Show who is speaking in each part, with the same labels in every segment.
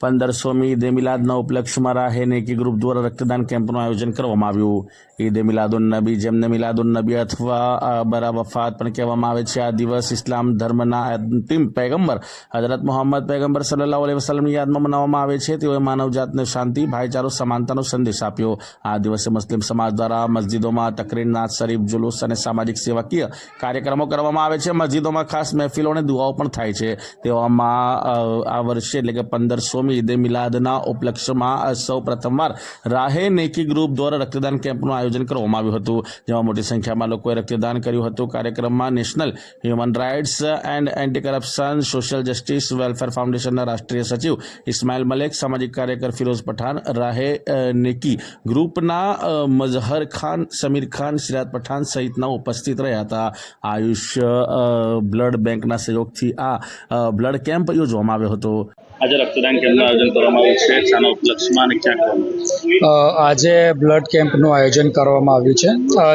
Speaker 1: પંદરસોમી ઈદે મિલાદના ઉપલક્ષમાં રાહે નેકી group દ્વારા રક્તદાન કેમ્પનું આયોજન કરવામાં આવ્યું. ઈદે મિલાદુન નબી જેમને મિલાદુન નબી અથવા બરા વફાત પણ કહેવામાં આવે છે. આ દિવસ ઇસ્લામ ધર્મના અંતિમ પૈગંબર હજરત મોહમ્મદ પૈગંબર સલ્લાહ અલૈહિ વસલમની યાદમાં મનાવવામાં આવે છે. તેઓએ માનવજાતને શાંતિ, ભાઈચારો, સમાનતાનો સંદેશ આપ્યો. આ દિવસે મુસ્લિમ સમાજ દ્વારા મસ્જિદોમાં તકરીર નાથ શરીફ, જુલુસ અને સામાજિક સેવાકીય કાર્યક્રમો કરવામાં આવે છે. મસ્જિદોમાં ખાસ મહેફિલો અને દુઆઓ પણ થાય છે. તેવામાં આ વર્ષે એટલે કે પંદરસોમી ઈદે મિલાદના ઉપલક્ષમાં સૌ પ્રથમવાર રાહે નેકી ગ્રુપ દ્વારા રક્તદાન કેમ્પનું આયોજન કરવામાં આવ્યું હતું જેમાં મોટી સંખ્યામાં લોકોએ રક્તદાન કર્યું હતું કાર્યક્રમમાં national human rights and anti corruption social justice welfare ફાઉન્ડેશનના રાષ્ટ્રીય સચિવ ઇસ્માઇલ મલેક સામાજિક કાર્યકર ફિરોઝ પઠાણ રાહે અ, નેકી ગ્રુપના અ, મઝહર ખાન સમીર ખાન સિરાજ પઠાણ સહિતના ઉપસ્થિત રહ્યા હતા આયુષ અ, બ્લડ બેંકના સહયોગથી આ અ, બ્લડ કેમ્પ યોજવામાં આવ્યો હતો
Speaker 2: આજે રક્તદાન કેમ્પનું આયોજન કરવામાં આવ્યું છે. શાના ઉપલક્ષમાં અને ક્યાં કરવામાં
Speaker 3: આજે બ્લડ કેમ્પનું આયોજન કરવામાં આવ્યું છે.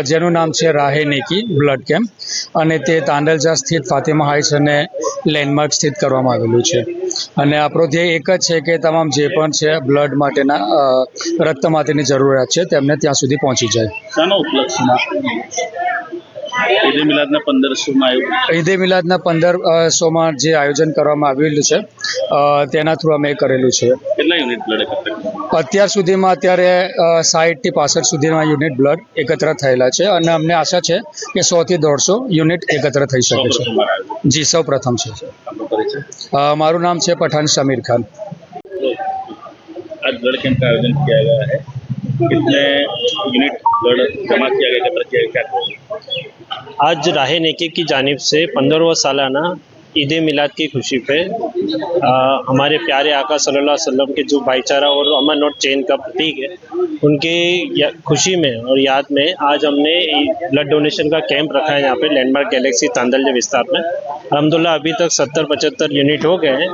Speaker 3: જેનું નામ છે રાહે નેકી બ્લડ કેમ્પ. અને તે તાંડલજા સ્થિત ફાતિમા હાઇટ્સ અને લેન્ડમાર્ક સ્થિત કરવામાં આવેલું છે. અને આપણો ધ્યેય એક જ છે કે તમામ જે પણ છે બ્લડ માટેના રક્ત માટેની જરૂરિયાત છે તેમને ત્યાં સુધી પહોંચી જાય.
Speaker 2: શાના ઉપલક્ષમાં ઈદે મિલાદના પંદરસોમાં આવ્યું
Speaker 3: ઈદે મિલાદના પંદર અ, સોમાં જે આયોજન કરવામાં આવેલું છે અ, તેના થ્રુ અમે કરેલું છે
Speaker 2: કેટલા યુનિટ બ્લડ એકત્ર કર્યા?
Speaker 3: અત્યાર સુધીમાં અત્યારે સાઠથી પાસઠ સુધીના યુનિટ બ્લડ એકત્ર થયેલા છે અને અમને આશા છે કે સોથી દોઢસો યુનિટ એકત્ર થઈ શકે છે
Speaker 2: સૌપ્રથમવાર આવ્યું.
Speaker 3: જી સૌ પ્રથમ છે
Speaker 2: આપનો પરિચય
Speaker 3: અ, મારું નામ છે પઠાણ સમીર ખાન
Speaker 2: आज ब्लड कैंप का आयोजन किया गया है कितने यूनिट ब्लड जमा किया गया एकत्र किया क्या
Speaker 4: आज राह नेके की जानिब से पंद्रहवा सालाना ईद मिलाद की खुशी पे आ, हमारे प्यारे आका सल्लल्लाहु अलैहि वसल्लम के जो भाईचारा और अमन और चैन का प्रतीक है उनके खुशी में और याद में आज हमने ब्लड डोनेशन का कैंप रखा है यहाँ पे लैंडमार्क गैलेक्सी तांदल विस्तार में। अलहमदुल्ला अभी तक सत्तर पचहत्तर यूनिट हो गए हैं।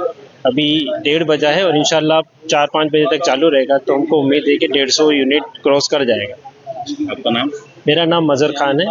Speaker 4: अभी डेढ़ बजा है और इंशाल्लाह चार पाँच बजे तक चालू रहेगा तो हमको उम्मीद है कि डेढ़ सौ यूनिट क्रॉस कर जाएगा
Speaker 2: आपका नाम
Speaker 4: मेरा नाम मज़र खान है